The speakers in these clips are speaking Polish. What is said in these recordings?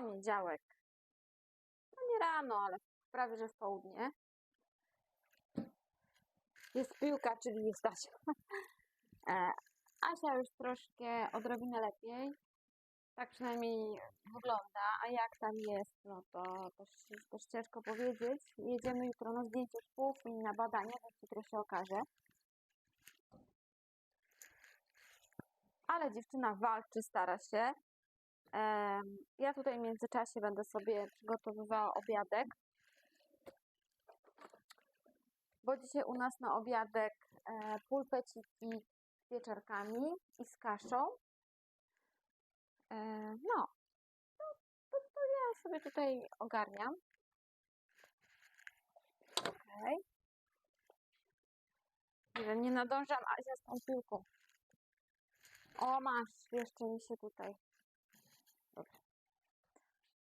poniedziałek. No nie rano, ale prawie że w południe. Jest piłka, czyli jest Asia. E, Asia już troszkę odrobinę lepiej. Tak przynajmniej wygląda. A jak tam jest, no to też, też ciężko powiedzieć. Jedziemy jutro na zdjęcie szpów i na badania, więc jutro się okaże. Ale dziewczyna walczy, stara się. Ja tutaj w międzyczasie będę sobie przygotowywała obiadek. Bo dzisiaj u nas na obiadek e, pulpeciki z pieczarkami i z kaszą. E, no, to, to, to ja sobie tutaj ogarniam. Okej. Nie nadążam Azia z tą piłką. O, masz, jeszcze mi się tutaj.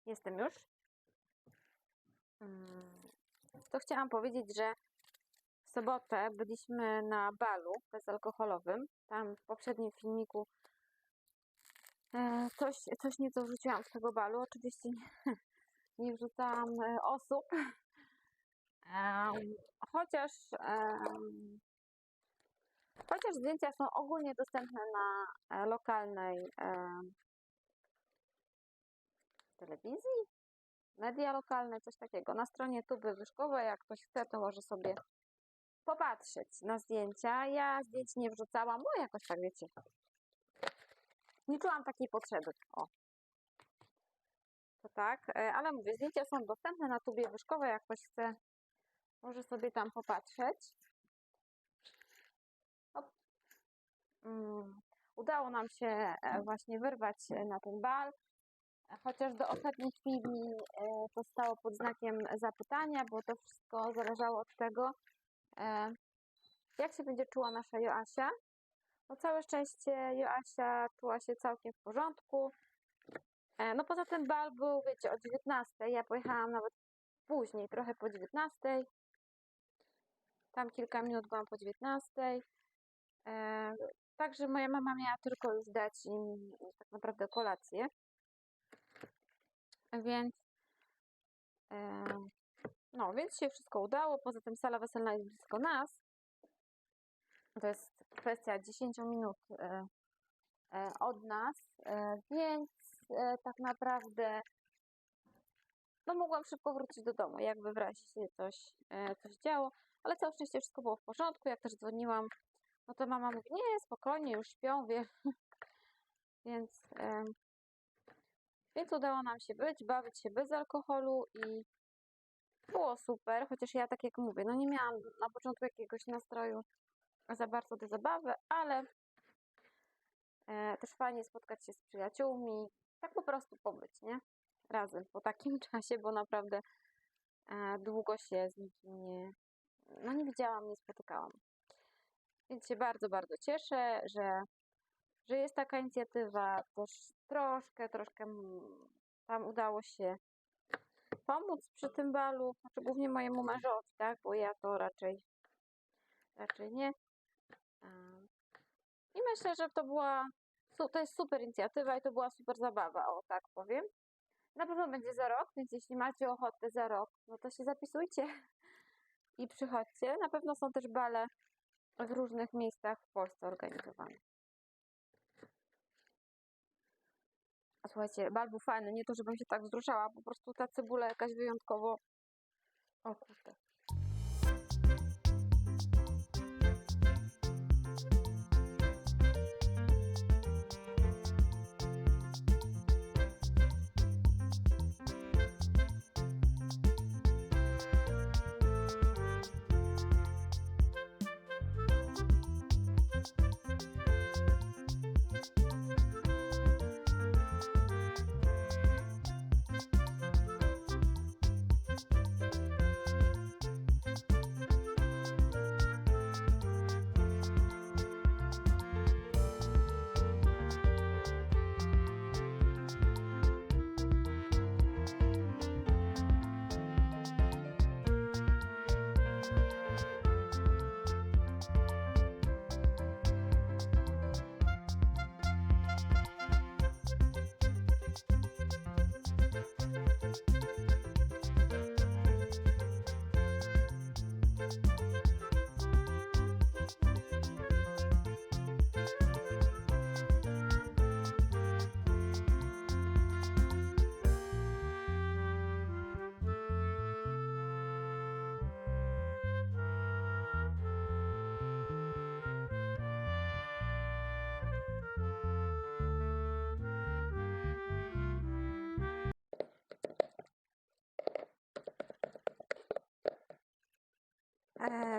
Jestem już. Mm, To chciałam powiedzieć, że w sobotę byliśmy na balu bezalkoholowym. Tam w poprzednim filmiku e, coś, coś nieco wrzuciłam z tego balu. Oczywiście nie, nie wrzucałam e, osób. Chociaż chociaż zdjęcia są ogólnie dostępne na e, lokalnej telewizji, media lokalne, coś takiego. Na stronie Tuby Wyszkowej, jak ktoś chce, to może sobie popatrzeć na zdjęcia. Ja zdjęć nie wrzucałam, bo jakoś tak wiecie. Nie czułam takiej potrzeby. O. To tak, e, ale mówię, zdjęcia są dostępne na Tubie Wyszkowej, jak ktoś chce, może sobie tam popatrzeć. Mm, Udało nam się e, właśnie wyrwać e, na ten bal. Chociaż do ostatniej chwili e, to stało pod znakiem zapytania, bo to wszystko zależało od tego, e, jak się będzie czuła nasza Joasia. No całe szczęście Joasia czuła się całkiem w porządku. E, No poza tym bal był, wiecie, o 19. Ja pojechałam nawet później, trochę po 19. Tam kilka minut byłam po 19. E, Także moja mama miała tylko już dać im tak naprawdę kolację. Więc no, więc się wszystko udało. Poza tym sala weselna jest blisko nas. To jest kwestia 10 minut e, e, od nas, e, więc tak naprawdę no mogłam szybko wrócić do domu, jakby w razie się coś, e, coś działo, ale całe szczęście wszystko było w porządku. Jak też dzwoniłam, no to mama mówi, nie, spokojnie, już śpią, wie. Więc, więc udało nam się być, bawić się bez alkoholu i było super, chociaż ja tak jak mówię, no nie miałam na początku jakiegoś nastroju za bardzo do zabawy, ale e, też fajnie spotkać się z przyjaciółmi, tak po prostu pobyć, nie? Razem po takim czasie, bo naprawdę e, długo się z nikim nie, no nie widziałam, nie spotykałam. Więc się bardzo, bardzo cieszę, że, że jest taka inicjatywa. Też troszkę, troszkę tam udało się pomóc przy tym balu, znaczy głównie mojemu mężowi, tak, bo ja to raczej, raczej nie. I myślę, że to była, to jest super inicjatywa i to była super zabawa, o tak powiem. Na pewno będzie za rok, więc jeśli macie ochotę za rok, no to się zapisujcie i przychodźcie. Na pewno są też bale w różnych miejscach w Polsce organizowane. Słuchajcie, bal był fajny, nie to, żebym się tak wzruszała, po prostu ta cebula jakaś wyjątkowo... O kurde.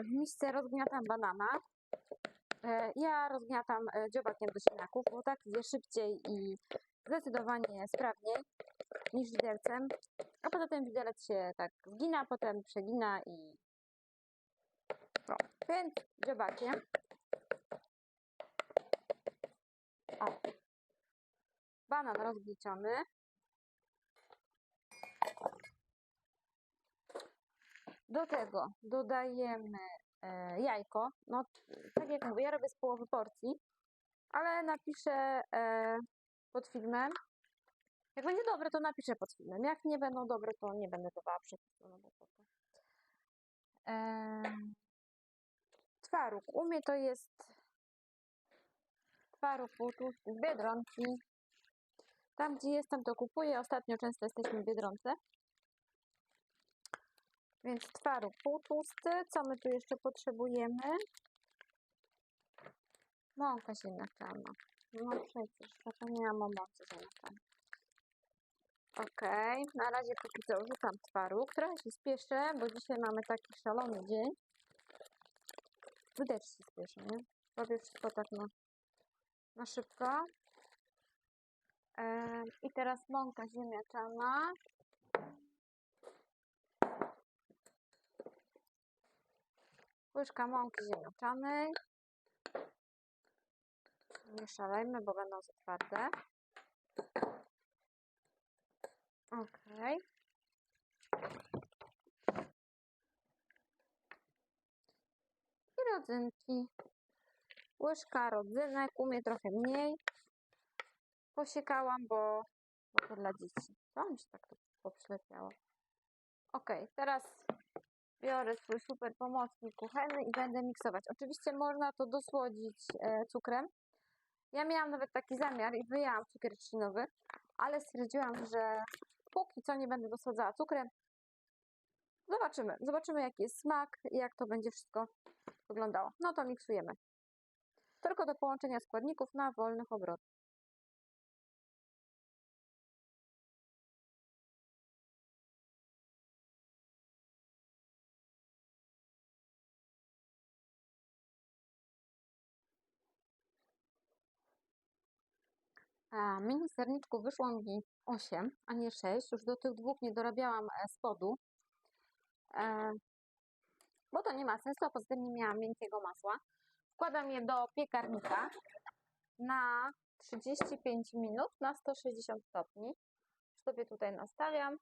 W misce rozgniatam banana. E, ja rozgniatam e, dziobakiem do ziemniaków, bo tak idzie szybciej i zdecydowanie sprawniej niż widelcem. A poza tym widelec się tak zgina, potem przegina i no, więc dziobakiem. O. Banan rozgnieciony. Do tego dodajemy e, jajko. No, tak jak mówię, ja robię z połowy porcji, ale napiszę e, pod filmem. Jak będzie dobre, to napiszę pod filmem. Jak nie będą dobre, to nie będę dawała przepisu. No bo co. Em, twaróg. U mnie to jest twaróg z Biedronki. Tam, gdzie jestem, to kupuję. Ostatnio często jesteśmy w Biedronce. Więc twaróg półtłusty. Co my tu jeszcze potrzebujemy? Mąka ziemniaczana. No przecież, zapomniałam o mące ziemniaczanej. Okej, na razie póki co rzucam twaróg. Trochę się spieszę, bo dzisiaj mamy taki szalony dzień. Wy się spieszę, nie? Robię wszystko tak na, na szybko. I teraz mąka ziemniaczana. Łyżka mąki ziemniaczanej. Nie szalejmy, bo będą za twarde. Okej. I rodzynki. Łyżka rodzynek, u mnie trochę mniej. Posiekałam, bo, bo to dla dzieci. Co mi się tak to poprzylepiało? Okej, teraz biorę swój super pomocnik kuchenny i będę miksować. Oczywiście można to dosłodzić e, cukrem. Ja miałam nawet taki zamiar i wyjęłam cukier trzcinowy, ale stwierdziłam, że póki co nie będę dosładzała cukrem. Zobaczymy. Zobaczymy jaki jest smak i jak to będzie wszystko wyglądało. No to miksujemy. Tylko do połączenia składników na wolnych obrotach. Mini serniczków wyszło mi 8, a nie 6. Już do tych dwóch nie dorabiałam e, spodu, e, bo to nie ma sensu, a poza tym nie miałam miękkiego masła. Wkładam je do piekarnika na 35 minut na 160 stopni. Sobie tutaj nastawiam.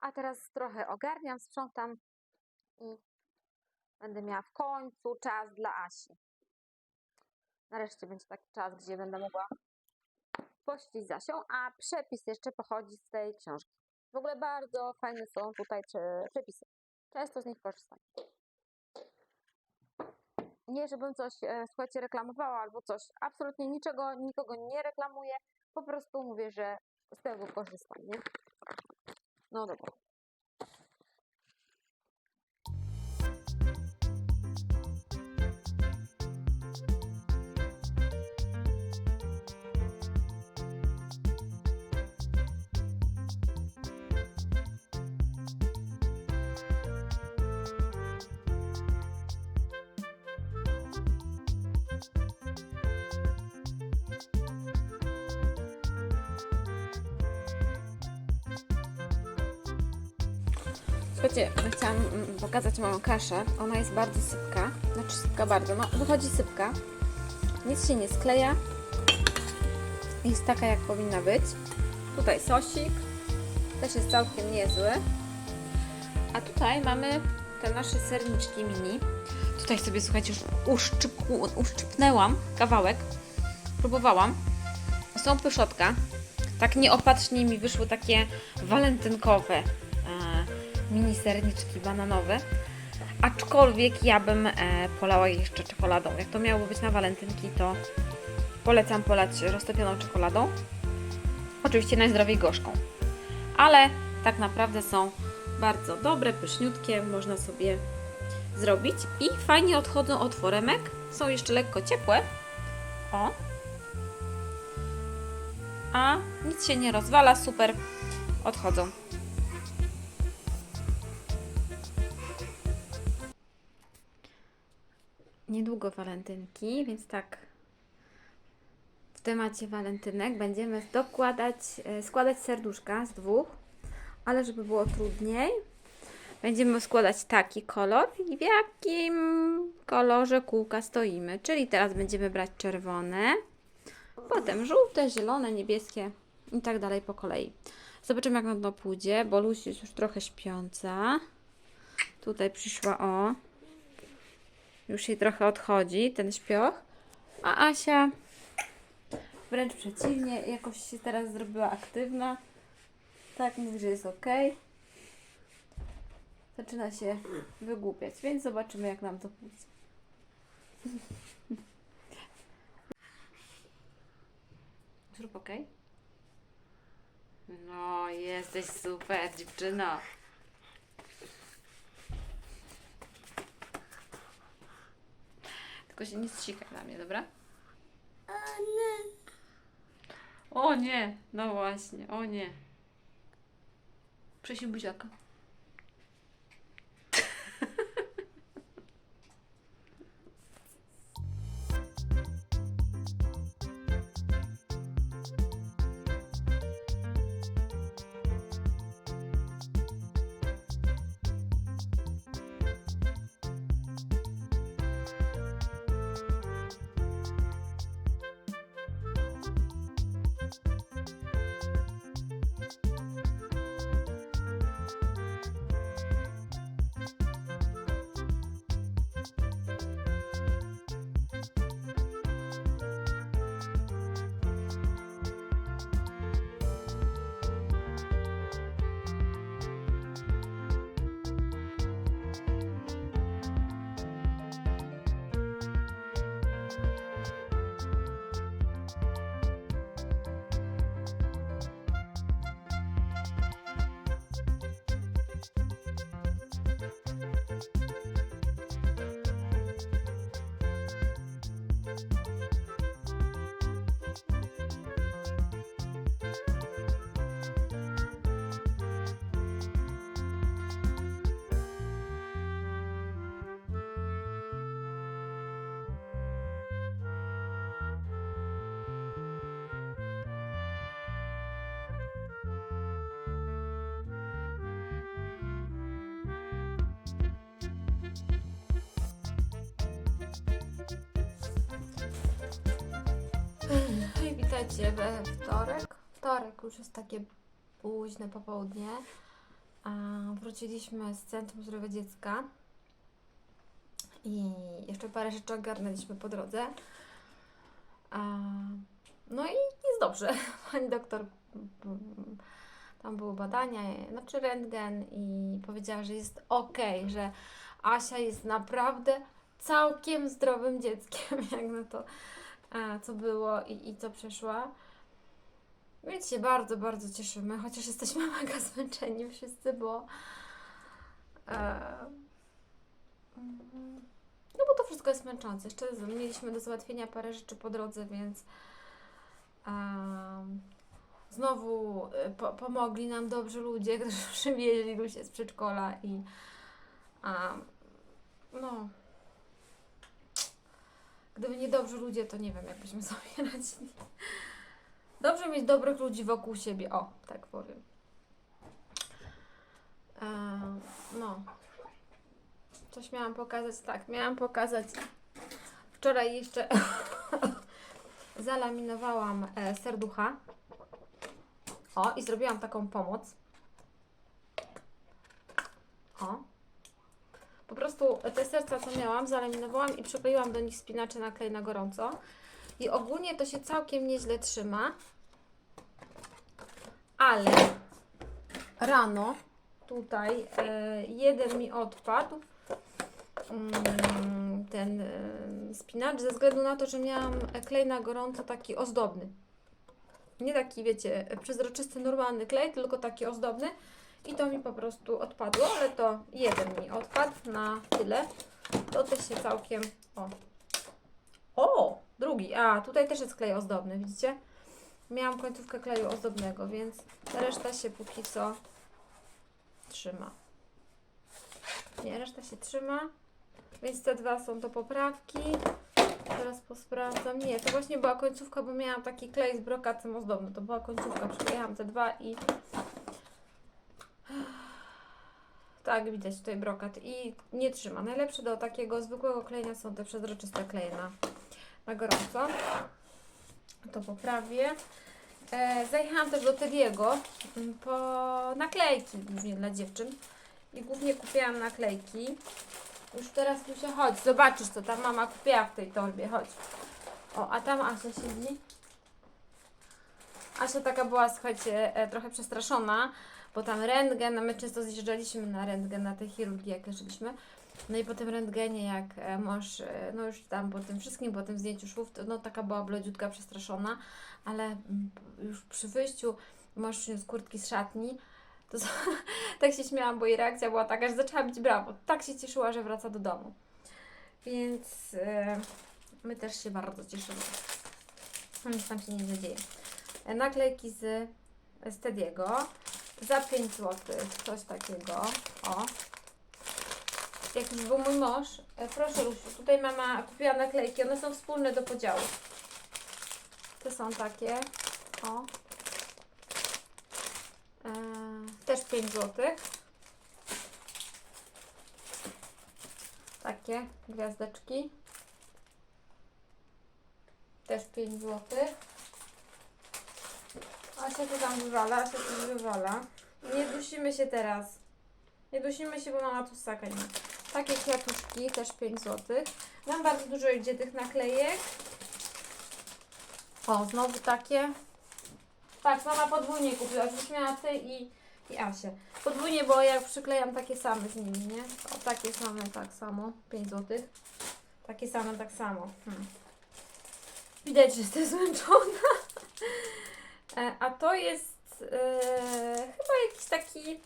A teraz trochę ogarniam, sprzątam i będę miała w końcu czas dla Asi. Nareszcie będzie taki czas, gdzie będę mogła pościć za Asią, a przepis jeszcze pochodzi z tej książki. W ogóle bardzo fajne są tutaj przepisy. Często z nich korzystam. Nie, żebym coś, e, słuchajcie, reklamowała albo coś. Absolutnie niczego, nikogo nie reklamuję. Po prostu mówię, że z tego korzystam, nie? No dobra. Słuchajcie, chciałam mm, pokazać moją kaszę. Ona jest bardzo sypka. Znaczy sypka bardzo. No, wychodzi sypka. Nic się nie skleja. Jest taka, jak powinna być. Tutaj sosik. Też jest całkiem niezły. A tutaj mamy te nasze serniczki mini. Tutaj sobie, słuchajcie, już uszczypnęłam kawałek. Próbowałam. Są pyszotka. Tak nieopatrznie mi wyszły takie walentynkowe mini serniczki bananowe. Aczkolwiek ja bym e, polała je jeszcze czekoladą. Jak to miało być na walentynki, to polecam polać roztopioną czekoladą. Oczywiście najzdrowiej gorzką. Ale tak naprawdę są bardzo dobre, pyszniutkie, można sobie zrobić i fajnie odchodzą od foremek. Są jeszcze lekko ciepłe. O. A nic się nie rozwala, super odchodzą. Niedługo walentynki, więc tak w temacie walentynek będziemy dokładać, e, składać serduszka z dwóch, ale żeby było trudniej, będziemy składać taki kolor i w jakim kolorze kółka stoimy. Czyli teraz będziemy brać czerwone, potem żółte, zielone, niebieskie i tak dalej po kolei. Zobaczymy jak nam to pójdzie, bo Lucy jest już trochę śpiąca. Tutaj przyszła o. Już jej trochę odchodzi ten śpioch. A Asia wręcz przeciwnie, jakoś się teraz zrobiła aktywna. Tak, mówi, że jest ok. Zaczyna się wygłupiać, więc zobaczymy jak nam to pójdzie. Zrób ok. No, jesteś super dziewczyno. Tylko się nie zsikaj na mnie, dobra? O nie, no właśnie, o nie. Przysił buziaka. Witajcie we wtorek. Wtorek już jest takie późne popołudnie. Wróciliśmy z Centrum Zdrowia Dziecka i jeszcze parę rzeczy ogarnęliśmy po drodze. No i jest dobrze. Pani doktor, tam były badania, znaczy rentgen i powiedziała, że jest ok, że Asia jest naprawdę całkiem zdrowym dzieckiem, jak na to a, co było i, i co przeszła. Więc się bardzo, bardzo cieszymy, chociaż jesteśmy mega zmęczeni wszyscy, bo e, mm, no bo to wszystko jest męczące. Jeszcze mieliśmy do załatwienia parę rzeczy po drodze, więc em, znowu e, po, pomogli nam dobrzy ludzie, którzy przywieźli Lusię z przedszkola i em, no Gdyby nie dobrzy ludzie, to nie wiem, jak byśmy sobie radzili. Dobrze mieć dobrych ludzi wokół siebie. O, tak powiem. No. Coś miałam pokazać. Tak, miałam pokazać. Wczoraj jeszcze zalaminowałam e, serducha. O, i zrobiłam taką pomoc. O. Po prostu te serca, co miałam, zalaminowałam i przykleiłam do nich spinacze na klej na gorąco. I ogólnie to się całkiem nieźle trzyma. Ale rano tutaj e, jeden mi odpadł. Mm, ten e, spinacz ze względu na to, że miałam klej na gorąco taki ozdobny. Nie taki, wiecie, przezroczysty, normalny klej, tylko taki ozdobny. I to mi po prostu odpadło, ale to jeden mi odpadł na tyle. To też się całkiem... O! O! Drugi. A, tutaj też jest klej ozdobny, widzicie? Miałam końcówkę kleju ozdobnego, więc reszta się póki co trzyma. Nie, reszta się trzyma. Więc te dwa są do poprawki. Teraz posprawdzam. Nie, to właśnie była końcówka, bo miałam taki klej z brokatem ozdobny. To była końcówka. Przyklejałam te dwa i... Tak, widać tutaj brokat i nie trzyma. Najlepsze do takiego zwykłego klejenia są te przezroczyste kleje na, na gorąco. To poprawię. E, zajechałam też do Tediego po naklejki głównie dla dziewczyn. I głównie kupiłam naklejki. Już teraz tu się chodź, zobaczysz co ta mama kupiła w tej torbie, chodź. O, a tam Asia siedzi. Asia taka była, słuchajcie, e, trochę przestraszona, bo tam rentgen, a my często zjeżdżaliśmy na rentgen, na tej chirurgii, jak leżyliśmy. No i po tym rentgenie, jak e, mąż, e, no już tam po tym wszystkim, po tym zdjęciu szwów, no taka była blodziutka, przestraszona, ale mm, już przy wyjściu mąż przyniósł kurtki z szatni, to tak się śmiałam, bo jej reakcja była taka, że zaczęła być brawo. Tak się cieszyła, że wraca do domu. Więc e, my też się bardzo cieszymy. Nic tam się nie dzieje. E, Naklejki z, z Tediego za 5 zł. Coś takiego. O. Jak już był mój mąż, e, proszę Lusiu, tutaj mama kupiła naklejki, one są wspólne do podziału. Te są takie. O. E, też 5 zł. Takie gwiazdeczki. Też 5 zł. Asia to tam wywala, Asia to wywala. Nie dusimy się teraz. Nie dusimy się, bo mama tu ssaka nie ma. Takie kwiatuszki, też 5 zł. Mam bardzo dużo idzie tych naklejek. O, znowu takie. Tak, mama podwójnie kupiła. Już miała ty i, i Asię. Podwójnie, bo ja przyklejam takie same z nimi, nie? O, takie same, tak samo. 5 zł. Takie same, tak samo. Hmm. Widać, że jestem zmęczona. E, A to jest e, chyba jakiś taki,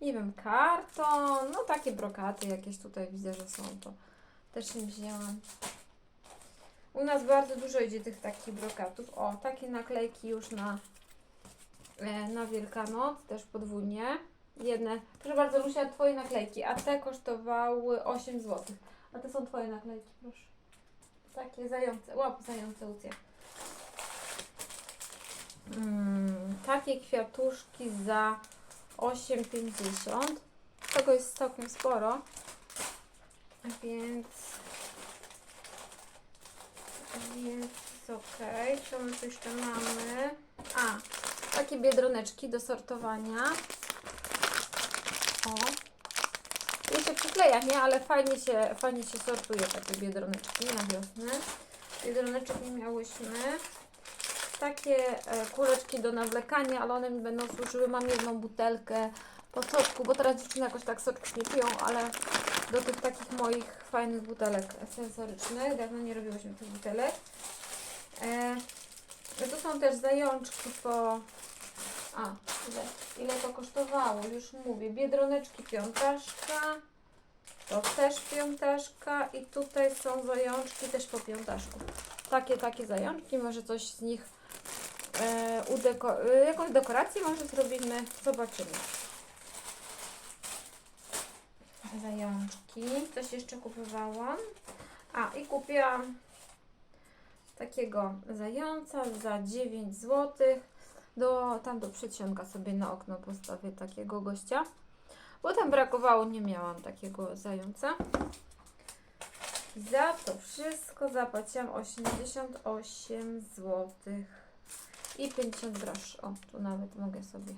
nie wiem, karton. No takie brokaty jakieś tutaj widzę, że są. To też nie wzięłam. U nas bardzo dużo idzie tych takich brokatów. O, takie naklejki już na, e, na Wielkanoc, też podwójnie. Jedne, proszę bardzo, Lucia, Twoje naklejki, a te kosztowały 8 zł. A to są Twoje naklejki, proszę. Takie zające, łap zające Lucja. Mm, takie kwiatuszki za 8,50. Tego jest całkiem sporo. Więc więc okej, co my tu jeszcze mamy? A, takie biedroneczki do sortowania. O. Się przykleja, nie? Ale fajnie się, fajnie się sortuje takie biedroneczki na wiosnę. Biedroneczek miałyśmy. Takie e, kuleczki do nawlekania, ale one mi będą służyły. Mam jedną butelkę po soczku, bo teraz dziewczyny jakoś tak soczków nie piją, ale do tych takich moich fajnych butelek sensorycznych. Dawno nie robiłyśmy tych butelek. E, no to są też zajączki po... A, ile, ile to kosztowało? Już mówię. Biedroneczki piątaszka. To też piątaszka. I tutaj są zajączki też po piątaszku. Takie, takie zajączki. Może coś z nich e, udeko- e, jakąś dekorację może zrobimy. Zobaczymy. Zajączki. Coś jeszcze kupowałam. A, i kupiłam takiego zająca za 9 zł. Do, tam do przedsionka sobie na okno postawię takiego gościa. Bo tam brakowało, nie miałam takiego zająca. Za to wszystko zapłaciłam 88 zł i 50 groszy. O, tu nawet mogę sobie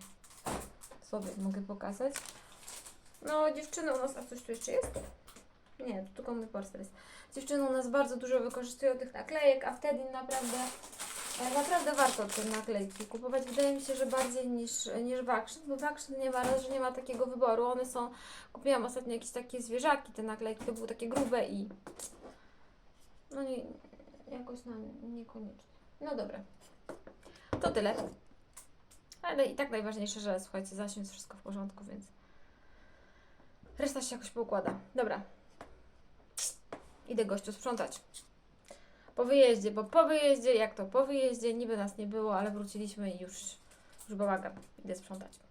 sobie mogę pokazać. No, dziewczyny u nas, a coś tu jeszcze jest? Nie, tu tylko mój portfel jest. Dziewczyny u nas bardzo dużo wykorzystują tych naklejek, a wtedy naprawdę, naprawdę warto te naklejki kupować. Wydaje mi się, że bardziej niż, niż Action, bo Action nie ma że nie ma takiego wyboru. One są, kupiłam ostatnio jakieś takie zwierzaki, te naklejki, to były takie grube i no nie, jakoś nam niekoniecznie. No dobra, to tyle. Ale i tak najważniejsze, że słuchajcie, jest wszystko w porządku, więc reszta się jakoś poukłada. Dobra. Idę gościu sprzątać. Po wyjeździe, bo po wyjeździe, jak to po wyjeździe, niby nas nie było, ale wróciliśmy i już, już bałagan. Idę sprzątać.